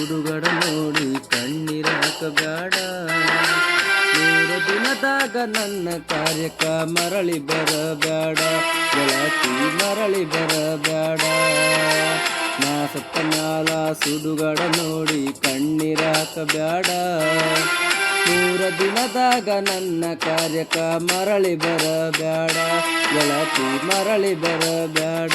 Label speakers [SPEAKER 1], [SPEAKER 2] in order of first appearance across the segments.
[SPEAKER 1] ಸುಡುಗಡ ನೋಡಿ ಕಣ್ಣೀರ ಹಾಕಬೇಡ ಮೂರು ದಿನದಾಗ ನನ್ನ ಕಾರ್ಯಕ ಮರಳಿ ಬರಬೇಡ. ಗೆಳತಿ ಮರಳಿ ಬರಬೇಡ. ನಾ ಸತ್ತ ಮ್ಯಾಲ ಸುಡುಗಡ ನೋಡಿ ಕಣ್ಣೀರ ಹಾಕಬೇಡ ನೂರ ದಿನದಾಗ ನನ್ನ ಕಾರ್ಯಕ ಮರಳಿ ಬರಬೇಡ. ಗೆಳತಿ ಮರಳಿ ಬರಬೇಡ.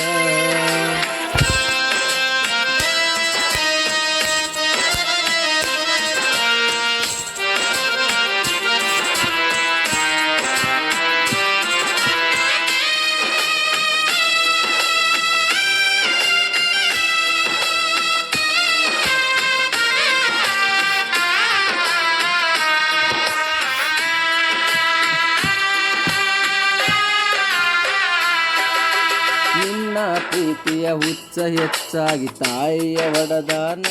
[SPEAKER 1] ಪ್ರೀತಿಯ ಹುಚ್ಚ ಹೆಚ್ಚಾಗಿ ತಾಯಿಯ ಒಡದಾನ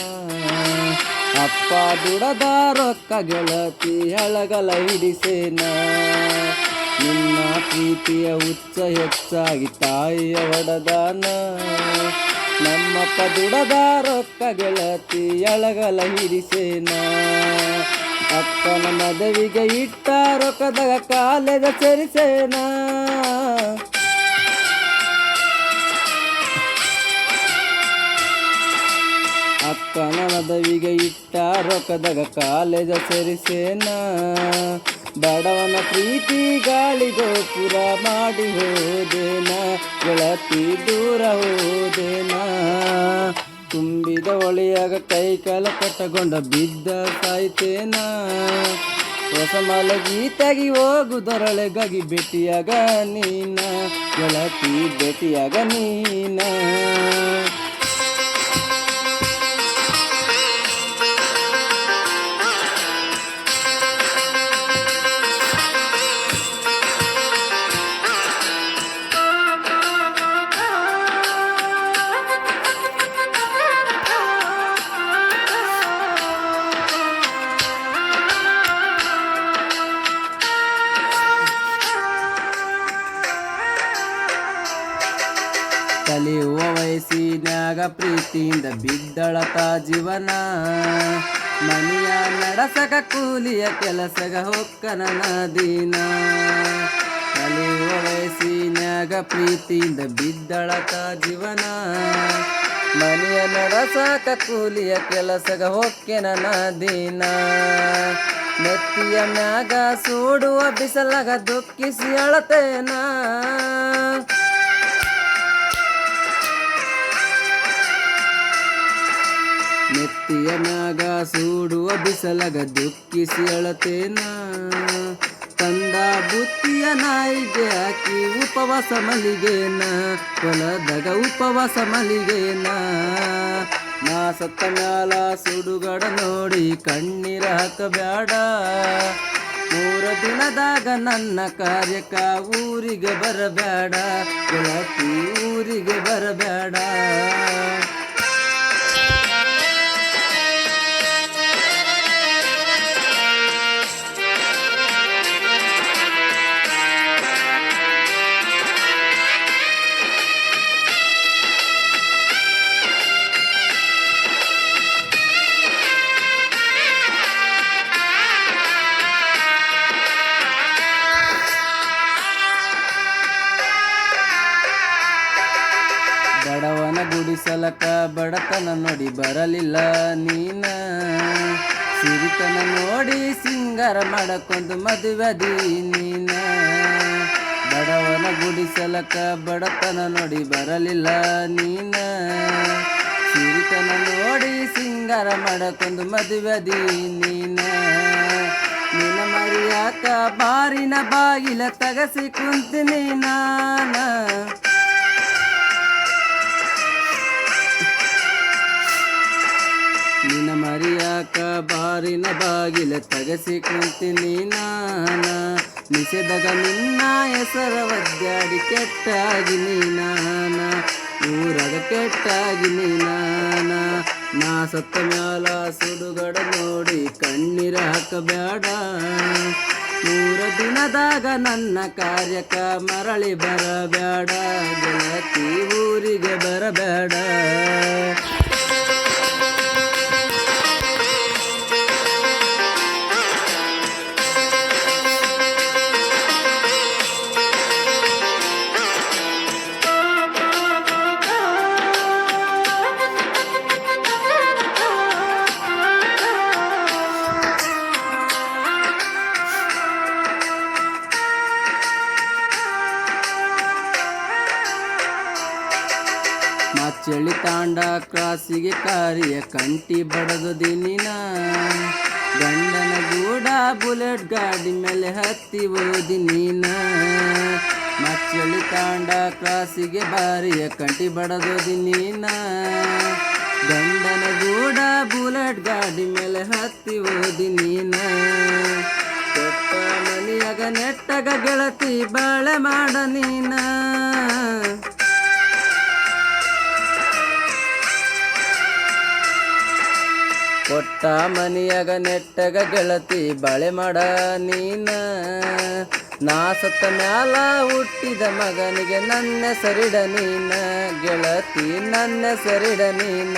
[SPEAKER 1] ಅಪ್ಪ ದುಡದ ರೊಕ್ಕ ಗೆಳತಿ ಎಳಗಲ ಹಿಡಿಸೇನ. ನಿನ್ನ ಪ್ರೀತಿಯ ಹುಚ್ಚ ಹೆಚ್ಚಾಗಿ ತಾಯಿಯ ಒಡದಾನ ನಮ್ಮಪ್ಪ ದುಡದ ರೊಕ್ಕ ಗೆಳತಿ ಎಳಗಲ ಹಿಡಿಸೇನ. ಅಪ್ಪನ ಮದುವಿಗೆ ಇಟ್ಟ ರೊಕ್ಕದಾಗ ಕಾಲೆದ ಸರಿಸೇನಾ ಅಕ್ಕನ ಮದವಿಗೆ ಇಟ್ಟ ರೊಕ್ಕದಾಗ ಕಾಲೇಜ ಸೇರಿಸೇನ. ಬಡವನ ಪ್ರೀತಿ ಗಾಳಿ ಗೋಪುರ ಮಾಡಿ ಹೋದೇನ, ಗೆಳತಿ ದೂರ ಹೋದೇನ. ತುಂಬಿದ ಒಳಿಯಾಗ ಕೈ ಕಾಲ ಕಟ್ಟಗೊಂಡ ಬಿದ್ದ ಸಾಯ್ತೇನ. ಹೊಸ ಮಲಗಿ ತೆಗಿ ಹೋಗುದರೊಳಗಾಗಿ ಭೇಟಿಯಾಗ ನೀನ, ಗೆಳತಿ ಭೇಟಿಯಾಗ ನೀನ. ವಯಸ್ಸಿನಾಗ ಪ್ರೀತಿಯಿಂದ ಬಿದ್ದಳತ ಜೀವನ. ಮನೆಯ ನಡಸಕ ಕೂಲಿಯ ಕೆಲಸಗ ಹೊಕ್ಕನ ದಿನ ಕಲಿ ವಯಸ್ಸಿನಾಗ ಪ್ರೀತಿಯಿಂದ ಬಿದ್ದಳತ ಜೀವನ. ಮನೆಯ ನಡಸಕ ಕೂಲಿಯ ಕೆಲಸಗ ಹೊಕ್ಕೆನ ದಿನ ನೆತ್ತಿಯ ಮ್ಯಾಗ ಸೂಡುವ ಬಿಸಲಗ ದುಃಖಿಸಿ ಅಳತೇನಾ. ನೆತ್ತಿಯ ನಾಗ ಸೂಡುವ ಬಿಸಲಗ ದುಃಖಿಸಿ ಅಳತೇನ. ತಂದ ಬುತ್ತಿಯ ನಾಯಿಗೆ ಹಾಕಿ ಉಪವಾಸ ಮಲಿಗೇನ ಹೊಲದಾಗ ಉಪವಾಸ ಮಲಿಗೇನ ನಾ ಸತ್ತ ಮ್ಯಾಲ ಸುಡುಗಡ ನೋಡಿ ಕಣ್ಣೀರ ಹಾಕಬ್ಯಾಡ. ಮೂರ ದಿನದಾಗ ನನ್ನ ಕಾರ್ಯಕ ಊರಿಗೆ ಬರಬೇಡ ಗೆಳತಿ ಊರಿಗೆ ಬರಬೇಡ ಗುಡಿಸಲಕ ಬಡತನ ನೋಡಿ ಬರಲಿಲ್ಲ ನೀನ. ಸಿರಿತನ ನೋಡಿ ಸಿಂಗಾರ ಮಾಡಕೊಂದು ಮದುವೆದಿ ನೀನ. ಬಡವನ ಗುಡಿಸಲಕ ಬಡತನ ನೋಡಿ ಬರಲಿಲ್ಲ ನೀನ. ಸಿರಿತನ ನೋಡಿ ಸಿಂಗಾರ ಮಾಡಕೊಂದು ಮದುವೆದಿ ನೀನ. ನಿನ್ನ ಮರಿಯಾಕ ಬಾರಿನ ಬಾಗಿಲ ತಗಸಿ ಕುಂತಿನಿ ನಾನ. ಮರಿಯಾಕ ಬಾರಿನ ಬಾಗಿಲ ತಗಸಿ ಕುಂತೀನಿ ನಾನ? ನಿಷೇಧಗ ನಿನ್ನ ಹೆಸರ ಒದ್ದಾಡಿ ಕೆಟ್ಟಾಗಿ ನೀನಾನ ಊರಾಗ ಕೆಟ್ಟಾಗಿ ನೀನಾನ ನಾ ಸತ್ತ ಮ್ಯಾಲ ಸುಡುಗಡ ನೋಡಿ ಕಣ್ಣೀರ ಹಾಕಬೇಡ ಮೂರ ದಿನದಾಗ ನನ್ನ ಕಾರ್ಯಕ ಮರಳಿ ಬರಬೇಡ ಗೆಳತಿ ಊರಿಗೆ ಬರಬೇಡ ಮಚ್ಚಳಿ ತಾಂಡ ಕ್ರಾಸಿಗೆ ಕಾರಿಯ ಕಂಟಿ ಬಡದು ದಿನಿನ. ಗಂಡನ ಗೂಡ ಬುಲೆಟ್ ಗಾಡಿ ಮೇಲೆ ಹತ್ತಿ ಓದಿ ನೀನ. ಮಚ್ಚಳಿ ತಾಂಡ ಕ್ರಾಸಿಗೆ ಬಾರಿಯ ಕಂಟಿ ಬಡದೋದಿ ನೀನ ಗಂಡನ ಗೂಡ ಬುಲೆಟ್ ಗಾಡಿ ಮೇಲೆ ಹತ್ತಿ ಓದಿ ನೀನ. ಕೊಟ್ಟ ಮನಿಯಾಗ ನೆಟ್ಟಗ ಗೆಳತಿ ಬಾಳೆ ಮಾಡ ನೀನ. ಕೊಟ್ಟ ಮನಿಯಾಗ ನೆಟ್ಟಗ ಗೆಳತಿ ಬಳೆ ಮಾಡ ನೀನ. ನಾ ಸತ್ತ ಮ್ಯಾಲ ಹುಟ್ಟಿದ ಮಗನಿಗೆ ನನ್ನ ಸರಿಡ ನೀನ. ಗೆಳತಿ ನನ್ನ ಸರಿಡ ನೀನ.